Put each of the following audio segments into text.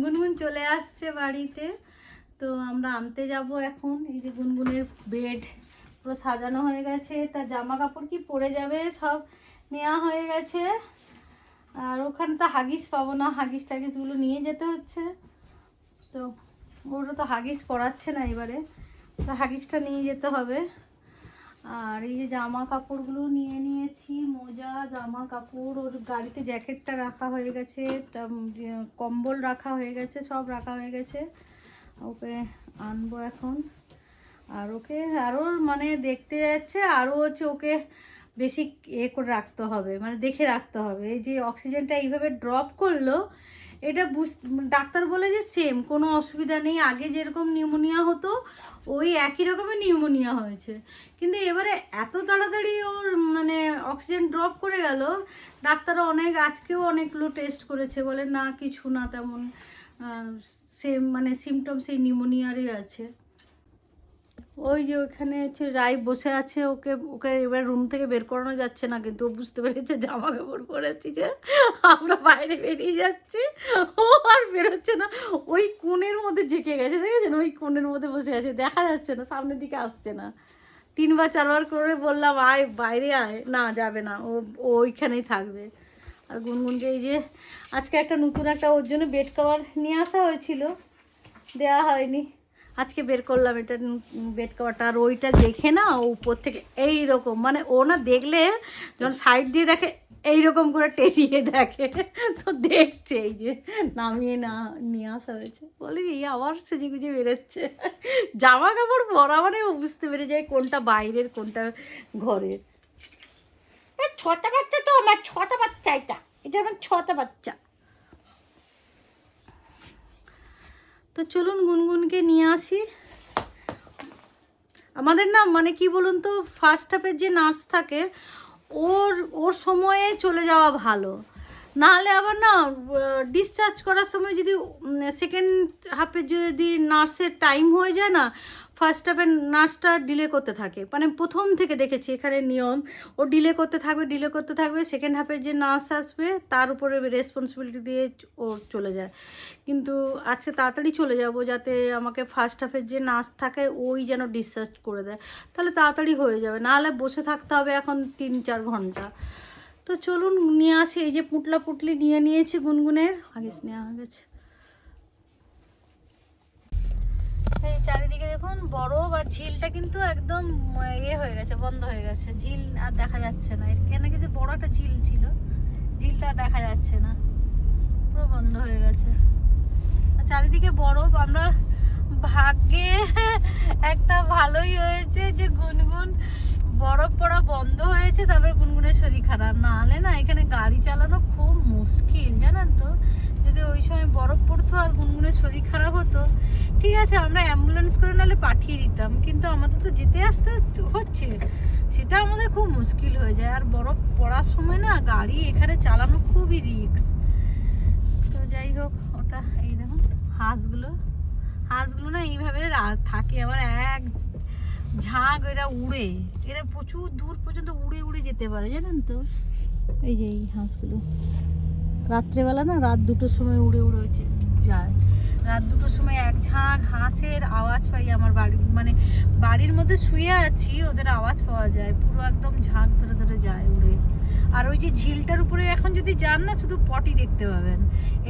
গুনগুন চলে আসছে বাড়িতে। তো আমরা আনতে যাব এখন। এই যে গুনগুনের বেড পুরো সাজানো হয়ে গেছে। তার জামা কাপড় কি পরে যাবে সব নেওয়া হয়ে গেছে। আর ওখানে তো হাগিস পাবো না, হাগিস টাগিসগুলো নিয়ে যেতে হচ্ছে। তো ওরা তো হাগিস পরাচ্ছে না এবারে। তো হাগিসটা নিয়ে যেতে হবে। আর এই যে জামা কাপড়গুলো নিয়ে নিয়েছি, মোজা, জামা কাপড়, ওর গাড়িতে জ্যাকেটটা রাখা হয়ে গেছে কম্বল রাখা হয়ে গেছে, সব রাখা হয়ে গেছে। ওকে আনব এখন। আর ওকে আরও মানে দেখতে যাচ্ছে আরও হচ্ছে ওকে বেশি এ করে রাখতে হবে মানে দেখে রাখতে হবে। এই যে অক্সিজেনটা এইভাবে ড্রপ করল, এটা বুঝ, ডাক্তার বলে যে সেম কোনো অসুবিধা নেই। আগে যেরকম নিউমোনিয়া হতো ওই একই রকমের নিউমোনিয়া হয়েছে। কিন্তু এবারে এত তাড়াতাড়ি ওর মানে অক্সিজেন ড্রপ করে গেল ডাক্তাররা অনেক, আজকেও অনেকগুলো টেস্ট করেছে, বলে না, কিছু না তেমন সেম মানে সিমটম সেই নিউমোনিয়ারই আছে। ওই যে ওখানে হচ্ছে রাই বসে আছে, ওকে ওকে এবার রুম থেকে বের করানো যাচ্ছে না, কিন্তু ও বুঝতে পেরেছে জামা কাপড় পরেছি যে আমরা বাইরে বেরিয়ে যাচ্ছি, ও আর বেরোচ্ছে না। ওই কোণের মধ্যে জেকে গেছে, দেখেছেন? ওই কোণের মধ্যে বসে আছে, দেখা যাচ্ছে না, সামনের দিকে আসছে না। তিনবার, চারবার করে বললাম, আয়, বাইরে আয়। না, যাবে না, ও ওইখানেই থাকবে। আর গুনগুনকে এই যে আজকে একটা নতুন একটা ওর জন্য বেড কভার নিয়ে আসা হয়েছিল দেওয়া হয়নি। আজকে বের করলাম এটা বেড কভারটা আর ওইটা দেখে না উপর থেকে এই রকম মানে ও না দেখলে যখন সাইড দিয়ে দেখে এই রকম করে টেরিয়ে দেখে, তো দেখছে এই যে নামিয়ে না, নিয়ে আসা হয়েছে। বলে এই আবার সেজে গুজে বেরোচ্ছে। জামা কাপড় পরা মানে বুঝতে পেরে যায় কোনটা বাইরের, কোনটা ঘরের। ছটা বাচ্চা তো আমার, ছটা বাচ্চা এটা। এটা আমার ছটা বাচ্চা। তো চলুন গুনগুনকে নিয়ে আসি। আমাদের না মানে কি বলুন তো ফার্স্ট হাফের যে নার্স থাকে, ওর ওর সময়ে চলে যাওয়া ভালো। নাহলে আবার না ডিসচার্জ করার সময় যদি সেকেন্ড হাফের যদি নার্সের টাইম হয়ে যায় না ফার্স্ট হাফের নার্সটা ডিলে করতে থাকে। মানে প্রথম থেকে দেখেছি এখানে নিয়ম, ও ডিলে করতে থাকবে ডিলে করতে থাকবে সেকেন্ড হাফের যে নার্স আসবে, তার উপরে রেসপন্সিবিলিটি দিয়ে ও চলে যায়। কিন্তু আজকে তাড়াতাড়ি চলে যাব যাতে আমাকে ফার্স্ট হাফের যে নার্স থাকে, ওই যেন ডিসচার্জ করে দেয়। তাহলে তাড়াতাড়ি হয়ে যাবে, নাহলে বসে থাকতে হবে এখন তিন চার ঘণ্টা। তো চলুন, নিয়ে আসি। এই যে পুটলা পুটলি নিয়ে নিয়েছি, গুনগুনের। আগে নেওয়া হয়ে গেছে। এই চারিদিকে দেখুন, বরফ আর ঝিলটা কিন্তু একদম ইয়ে হয়ে গেছে, বন্ধ হয়ে গেছে। ঝিল আর দেখা যাচ্ছে না। এখানে কিন্তু বড় একটা ঝিল ছিল। ঝিলটা দেখা যাচ্ছে না। পুরো বন্ধ হয়ে গেছে। চারিদিকে বরফ, আমরা ভাগ্যে একটা ভালোই হয়েছে যে গুনগুন বরফ পড়া বন্ধ হয়েছে, তারপরে গুনগুনের শরীর খারাপ। না হলে না, এখানে গাড়ি চালানো খুব মুশকিল, জানেন তো? যদি ওই সময় বরফ পড়তো আর গুনগুনের শরীর খারাপ হতো, ঠিক আছে, আমরা অ্যাম্বুলেন্স করে নাহলে পাঠিয়ে দিতাম, কিন্তু আমাদের তো যেতে আসতে হচ্ছে। সেটা আমাদের খুব মুশকিল হয়ে যায়। আর বরফ পড়ার সময় না, গাড়ি এখানে চালানো খুবই রিস্ক। তো যাই হোক, ওটা এই দেখুন, হাঁসগুলো। হাঁসগুলো না এইভাবে থাকে, আবার এক ঝাঁক, এরা উড়ে। এরা প্রচুর দূর পর্যন্ত উড়ে উড়ে যেতে পারে, জানেন তো? এই যে এই হাঁসগুলো। রাত্রেবেলা না রাত দুটোর সময় উড়ে উড়ে যায়। রাত দুটোর সময় এক ঝাঁক হাঁসের আওয়াজ পাই আমার বাড়ি মানে বাড়ির মধ্যে শুয়ে আছি, ওদের আওয়াজ পাওয়া যায়। পুরো একদম ঝাঁক ধরে ধরে যায় উড়ে। আর ওই যে ঝিলটার উপরে এখন যদি যান না, শুধু পটি দেখতে পাবেন।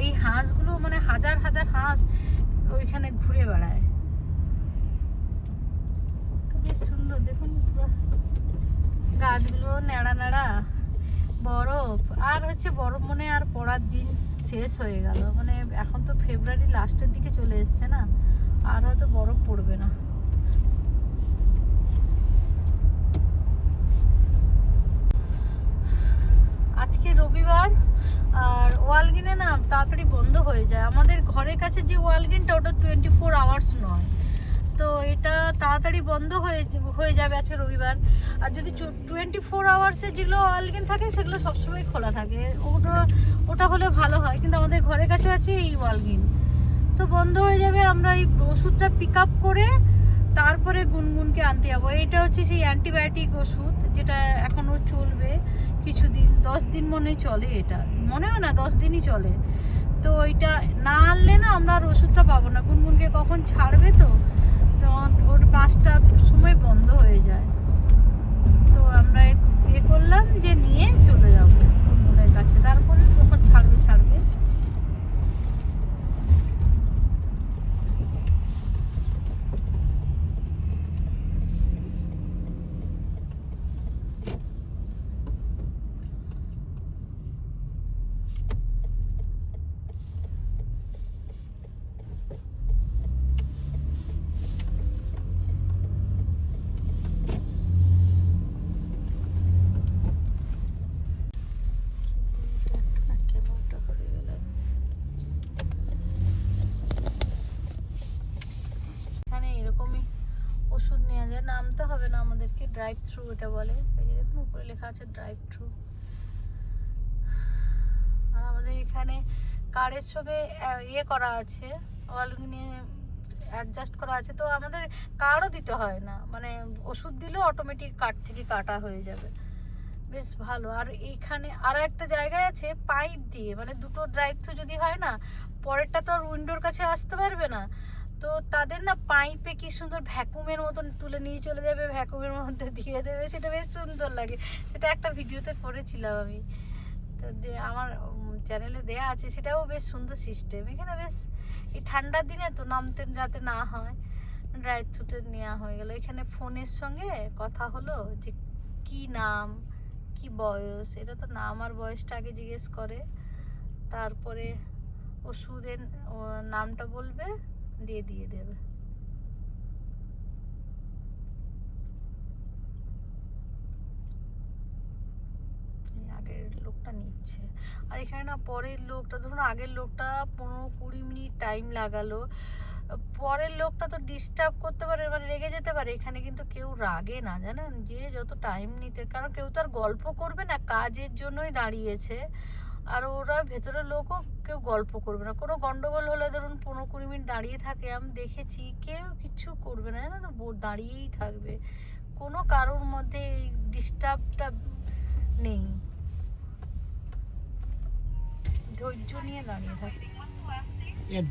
এই হাঁসগুলো মানে হাজার হাজার হাঁস ওইখানে ঘুরে বেড়ায় তো বেশ সুন্দর দেখুন পুরো গাছগুলো নেড়া নেড়া বরফ, আর হচ্ছে বরফ মনে আর পড়ার দিন শেষ হয়ে গেল। মানে এখন তো ফেব্রুয়ারি লাস্টের দিকে চলে এসছে না, আর হয়তো বরফ পড়বে না। আজকে রবিবার, আর ওয়ালগিনে না তাড়াতাড়ি বন্ধ হয়ে যায়। আমাদের ঘরের কাছে যে ওয়ালগিনটা, ওটা টোয়েন্টি ফোর আওয়ার্স নয়। তাড়াতাড়ি বন্ধ হয়ে হয়ে যাবে আজকে রবিবার। আর যদি টোয়েন্টি ফোর আওয়ার্সে যেগুলো ওয়ালগিন থাকে, সেগুলো সবসময় খোলা থাকে। ওটা ওটা হলে ভালো হয়। কিন্তু আমাদের ঘরের কাছে আছে এই ওয়ালগিন তো বন্ধ হয়ে যাবে, আমরা এই ওষুধটা পিক আপ করে তারপরে গুনগুনকে আনতে যাব। এটা হচ্ছে সেই অ্যান্টিবায়োটিক ওষুধ, যেটা এখনও চলবে কিছুদিন, দশ দিন মনে চলে এটা। মনেও না, দশ দিনই চলে। তো ওইটা না আনলে না আমরা আর ওষুধটা পাবো না। গুনগুনকে কখন ছাড়বে তো তখন ওর পাঁচটার সময় বন্ধ হয়ে যায় তো আমরা এ করলাম যে নিয়ে চলে যাব গুনগুনের কাছে তারপরে যখন ছাড়বে ছাড়বে এখানে এরকমই ওষুধ নেওয়া যায় নামতে হবে না আমাদেরকে ড্রাইভ থ্রু এটা বলে। এই যে দেখুন, উপরে লেখা আছে ড্রাইভ থ্রু আর আমাদের এখানে কার্ডের সঙ্গে ইয়ে করা আছে নিয়ে অ্যাডজাস্ট করা আছে। তো আমাদের কার্ডও দিতে হয় না। মানে ওষুধ দিলেও অটোমেটিক কার্ড থেকে কাটা হয়ে যাবে। বেশ ভালো। আর এইখানে আরও একটা জায়গায় আছে পাইপ দিয়ে। মানে দুটো ড্রাইভ থ্রু যদি হয় না, পরেরটা তো আর উইন্ডোর কাছে আসতে পারবে না। তো তাদের না পাইপে কি সুন্দর ভ্যাকুমের মতন তুলে নিয়ে চলে যাবে, ভ্যাকুমের মধ্যে দিয়ে দেবে, সেটা বেশ সুন্দর লাগে। সেটা একটা ভিডিওতে করেছিলাম আমি। তো আমার চ্যানেলে দেয়া আছে, সেটাও বেশ সুন্দর সিস্টেম এখানে বেশ, এই ঠান্ডার দিনে তো নামতে, যাতে না হয় ড্রাইভ থ্রুতে নেওয়া হয়ে গেল। এখানে ফোনের সঙ্গে কথা হলো যে কি নাম, কি বয়স, এটা তো নাম আর বয়সটা আগে জিজ্ঞেস করে। তারপরে ওষুধের নামটা বলবে। দিয়ে দিয়ে দেবে। আগের লোকটা নিচ্ছে। আর এখানে না পরের লোকটা, ধরুন আগের লোকটা পনেরো কুড়ি মিনিট টাইম লাগালো। পরের লোকটা তো ডিস্টার্ব করতে পারে মানে রেগে যেতে পারে। এখানে কিন্তু কেউ রাগে না, জানেন? যে যত টাইম নিতে, কারণ কেউ তো আর গল্প করবে না, কাজের জন্যই দাঁড়িয়েছে। আর ওরা ভেতরের লোকও কেউ গল্প করবে না। কোনো গন্ডগোল হলে ধরুন পনেরো কুড়ি মিনিট দাঁড়িয়ে থাকে, আমি দেখেছি, কেউ কিছু করবে না, জানো তো দাঁড়িয়েই থাকবে। কোনো কারোর মধ্যে এই ডিস্টার্বটা নেই। ধৈর্য নিয়ে দাঁড়িয়ে থাকে। ये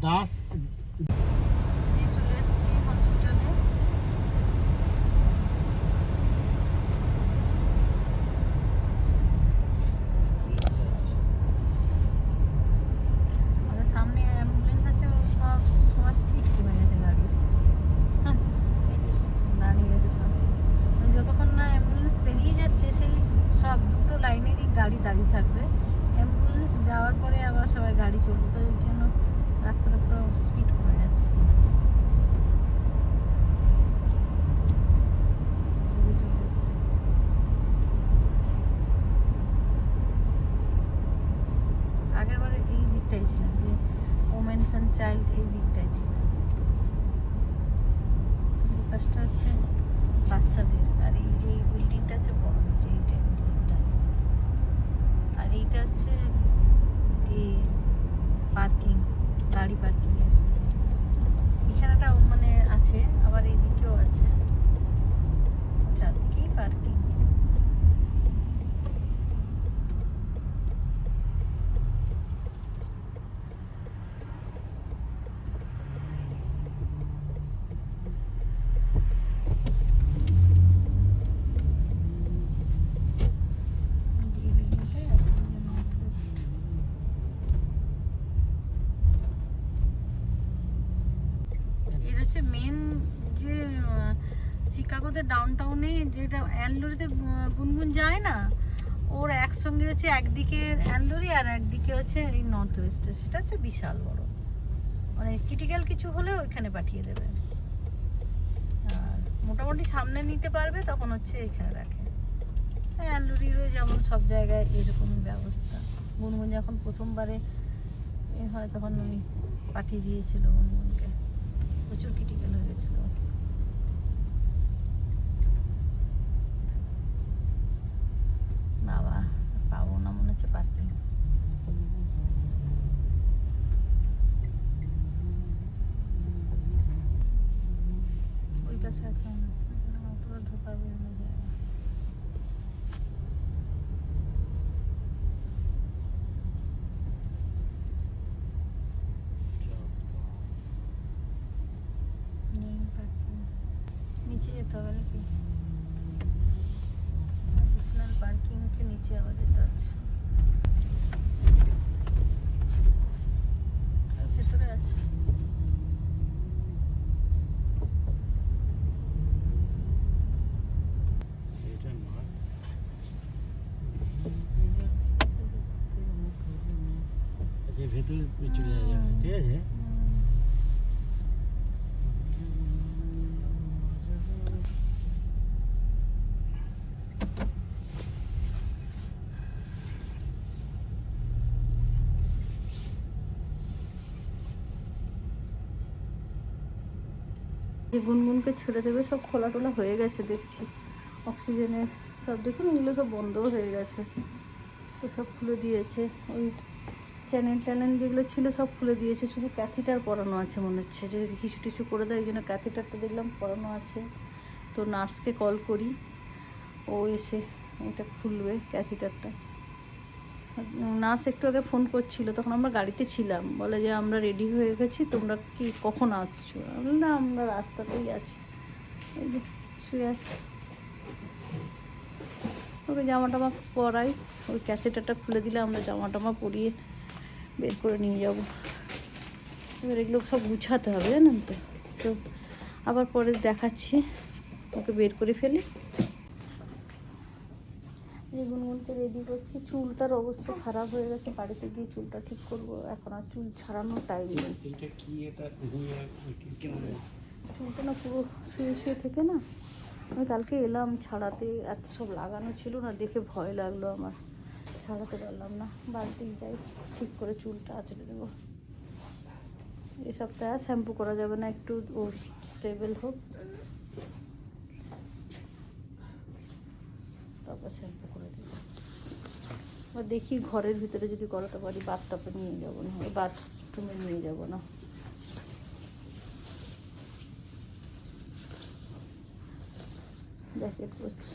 অ্যান্ড চাইল্ড এই দিকটাই ছিল। এই হচ্ছে বাচ্চাদের, আর এই যে এই বিল্ডিংটা হচ্ছে বড় হচ্ছে এইটা বিল্ডিংটা আর এইটা হচ্ছে কি পার্কিং গাড়ি পার্কিং এর। এখানেটা মানে আছে, আবার এই দিকেও আছে। চারদিকেই পার্কিং এই বিল্ডিংটাই আছে এই যে নর্থ ওয়েস্ট এর হচ্ছে মেন যে আহ, শিকাগোতে ডাউন টাউনে যেটা অ্যানলোরিতে গুনগুন যায় না, ওর একসঙ্গে হচ্ছে একদিকে অ্যানলোরি আর একদিকে হচ্ছে এই নর্থ ওয়েস্টে সেটা হচ্ছে বিশাল বড়। মানে ক্রিটিক্যাল কিছু হলে ওইখানে পাঠিয়ে দেবে। আর মোটামুটি সামনে নিতে পারবে, তখন হচ্ছে এখানে রাখে। অ্যানলোরিরও যেমন সব জায়গায় এরকমই ব্যবস্থা। গুনগুন যখন প্রথমবারে এ হয়, তখন ওই পাঠিয়ে দিয়েছিল গুনগুনকে। প্রচুর ক্রিটিক্যাল হয়ে গেছিল হচ্ছে পার্কিং ওই পাশে আছে মনে হচ্ছে অতটা ঢোকা বেরোনো যায়। নিচে যেতে হবে নাকি? যে গুনগুনকে ছেড়ে দেবে, সব খোলা টোলা হয়ে গেছে দেখছি। অক্সিজেনের সব দেখুন, এগুলো সব বন্ধও হয়ে গেছে। তো সব খুলে দিয়েছে। ওই চ্যানেল ট্যানেল যেগুলো ছিল সব খুলে দিয়েছে। শুধু ক্যাথিটার পরানো আছে মনে হচ্ছে। যে কিছু টিছু করে দেয় ওই জন্য ক্যাথিটারটা দেখলাম পরানো আছে। তো নার্সকে কল করি। ও এসে এটা খুলবে ক্যাথিটারটা। নার্স একটু আগে ফোন করছিল, তখন আমরা গাড়িতে ছিলাম। বলে যে, আমরা রেডি হয়ে গেছি, তোমরা কি কখন আসছো? না, আমরা রাস্তাতেই আছি। শুয়ে আছি। ওকে জামা টামা পরাই, ওই ক্যাথেটারটা খুলে দিলে আমরা জামা টামা পরিয়ে বের করে নিয়ে যাব। এবার এগুলো সব গুছাতে হবে, জানেন তো। তো আবার পরে দেখাচ্ছি, ওকে বের করে ফেলি। এই গুনগুনকে রেডি করছি। চুলটার অবস্থা খারাপ হয়ে গেছে বাড়িতে গিয়ে চুলটা ঠিক করব। এখন আর চুল ছাড়ানোর টাইম নেই। এটা কি এটা চুলটা না পুরো শুয়ে শুয়ে থেকে না আমি কালকে এলাম ছাড়াতে এত সব লাগানো ছিল না দেখে ভয় লাগল আমার। ছাড়াতে পারলাম না বাড়িতে যাই ঠিক করে চুলটা আঁচড়ে দেবো। এই সপ্তাহে শ্যাম্পু করা যাবে না একটু ও স্টেবল হোক। তারপর শ্যাম্পু বা দেখি ঘরের ভিতরে যদি করাতে পারি বাথটাপে নিয়ে যাব না বাথরুমে নিয়ে যাব না। জ্যাকেট পরছি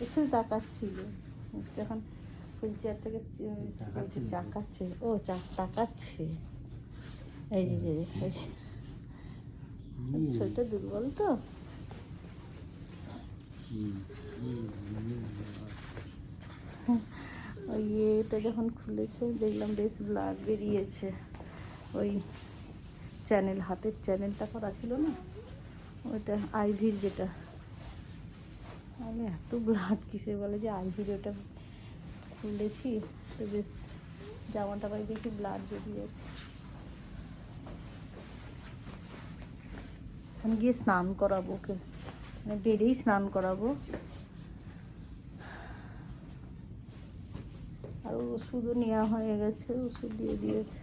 একটু তাকাচ্ছিল। যখন হুইল চেয়ার থেকে চাকাচ্ছে ও চা- তাকাচ্ছে। এই যে। শরীরটা দুর্বল তো? ওই ইয়েটা যখন খুলেছে, দেখলাম বেশ ব্লাড বেরিয়েছে। ওই চ্যানেল, হাতের চ্যানেলটা করা ছিল না? ওইটা আইভির যেটা। আমি এত ব্লাড কিসে বলে যে আইভির ওটা খুলেছি, তো বেশ জামাটা পাই দেখি ব্লাড বেরিয়েছে। এখন গিয়ে স্নান করাবো ওকে। মানে বেডেই স্নান করাবো। আর ওষুধও নেওয়া হয়ে গেছে, ওষুধ দিয়ে দিয়েছে।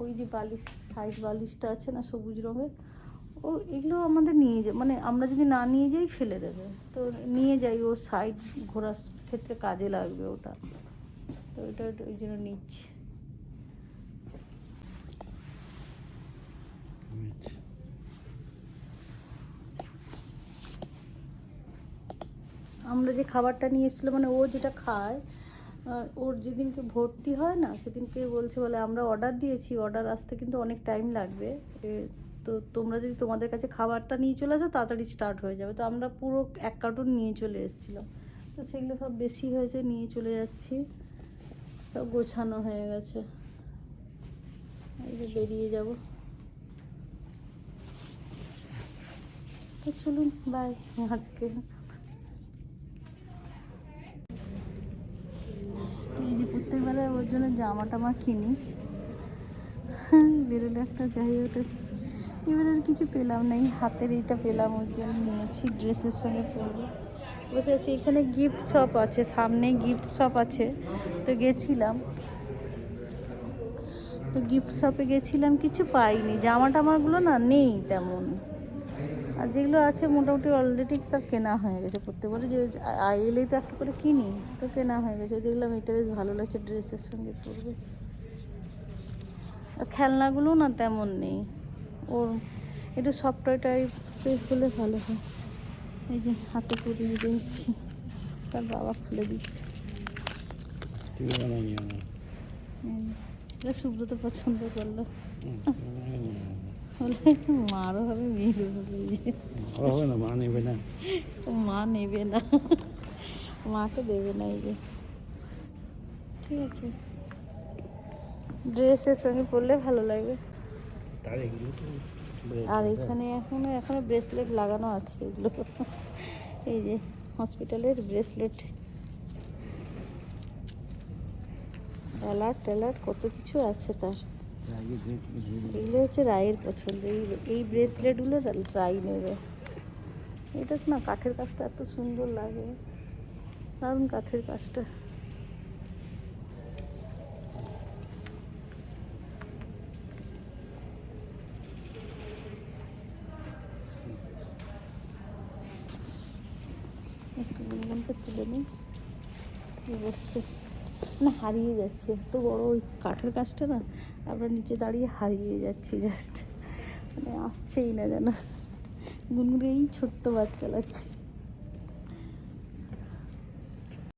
ওই যে বালিশ, সাইড বালিশটা আছে না সবুজ রঙের, ও এগুলো আমাদের নিয়ে যায় মানে আমরা যদি না নিয়ে যাই ফেলে দেবে। তো নিয়ে যাই, ও সাইড ঘোরার ক্ষেত্রে কাজে লাগবে ওটা। তো ওটা ওই জন্য নিচ্ছি। আমরা যে খাবারটা নিয়ে এসেছিলাম মানে ও যেটা খায় ওর যেদিনকে ভর্তি হয় না, সেদিনকে বলছে বলে, আমরা অর্ডার দিয়েছি অর্ডার আসতে কিন্তু অনেক টাইম লাগবে। তো তোমরা যদি তোমাদের কাছে খাবারটা নিয়ে চলে আসো, তাড়াতাড়ি স্টার্ট হয়ে যাবে। তো আমরা পুরো এক কার্টুন নিয়ে চলে এসেছিলাম। তো সেগুলো সব বেশি হয়েছে, নিয়ে চলে যাচ্ছি। সব গোছানো হয়ে গেছে। এই যে বেরিয়ে যাব। তো চলুন বাই আজকে এই যে প্রত্যেকবেলা ওর জন্য জামা টামা কিনি। বেরোলে একটা যাই এবারে আর কিছু পেলাম না, এই হাতের এইটা পেলাম, ওর জন্য নিয়েছি, ড্রেসের সঙ্গে পরবো। বসে আছি, এখানে গিফট শপ আছে, সামনে গিফট শপ আছে। তো গেছিলাম। তো গিফট শপে গেছিলাম, কিছু পাইনি। জামা টামাগুলো না নেই তেমন। আর যেগুলো আছে মোটামুটি অলরেডি তার কেনা হয়ে গেছে। প্রত্যেকবারে যে আ- এলেই তো একটা করে কিনি তো কেনা হয়ে গেছে। দেখলাম এটা বেশ ভালো লাগছে ড্রেসের সঙ্গে পরবে। আর খেলনাগুলো না তেমন নেই। ওর একটু সফটওয়্যার টাইপ হলে ভালো হয়। এই যে হাতে পরিয়ে দিচ্ছি তার বাবা খুলে দিচ্ছে। সুব্রত পছন্দ করল। মারও হবে মেয়েরও হবে না মা নেবে না। মা নেবে না। মাকে দেবে না এই যে। ঠিক আছে। ড্রেসের সঙ্গে পরলে ভালো লাগবে। তার আর এখানে এখনও এখনও ব্রেসলেট লাগানো আছে এগুলো। এই যে হসপিটালের ব্রেসলেট অ্যালার্ট ট্যালার্ট কত কিছু আছে তার। এগুলো হচ্ছে রায়ের পছন্দ। এই এই ব্রেসলেটগুলো রাই নেবে। এটা না, কাঠের কাজটা এত সুন্দর লাগে। দারুণ কাঠের কাজটা। তুলে নিই। বসছে না, হারিয়ে যাচ্ছে। এত বড় ওই কাঠের কাজটা না আমরা নিচে দাঁড়িয়ে হারিয়ে যাচ্ছি জাস্ট মানে আসছেই না যেন। গুনগুনে এই ছোট্ট বাচ্চা লাগছে।